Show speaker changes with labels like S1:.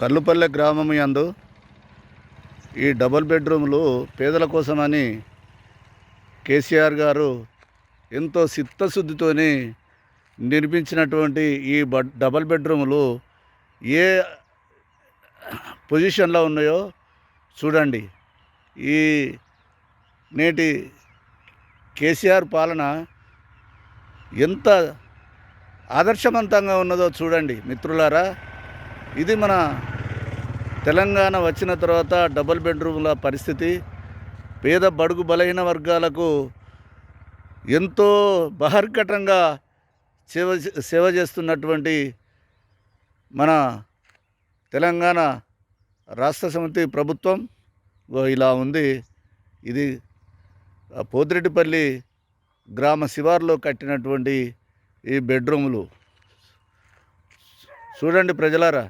S1: కల్లుపల్లె గ్రామం యందు ఈ డబుల్ బెడ్రూమ్లు పేదల కోసమని కేసీఆర్ గారు ఎంతో చిత్తశుద్ధితోని నిర్మించినటువంటి ఈ బ- బెడ్రూములు ఏ పొజిషన్లో ఉన్నాయో చూడండి. ఈ నేటి కేసీఆర్ పాలన ఎంత ఆదర్శవంతంగా ఉన్నదో చూడండి మిత్రులారా. ఇది మన తెలంగాణ వచ్చిన తర్వాత డబుల్ బెడ్రూమ్ల పరిస్థితి పేద బడుగు బలహీన వర్గాలకు ఎంతో బహర్కటంగా సేవ సేవ చేస్తున్నటువంటి మన తెలంగాణ రాష్ట్ర సమితి ప్రభుత్వం ఇలా ఉంది. ఇది ఆ పోతిరెడ్డిపల్లి గ్రామ శివార్లో కట్టినటువంటి ఈ బెడ్రూములు. చూడండి ప్రజలారా.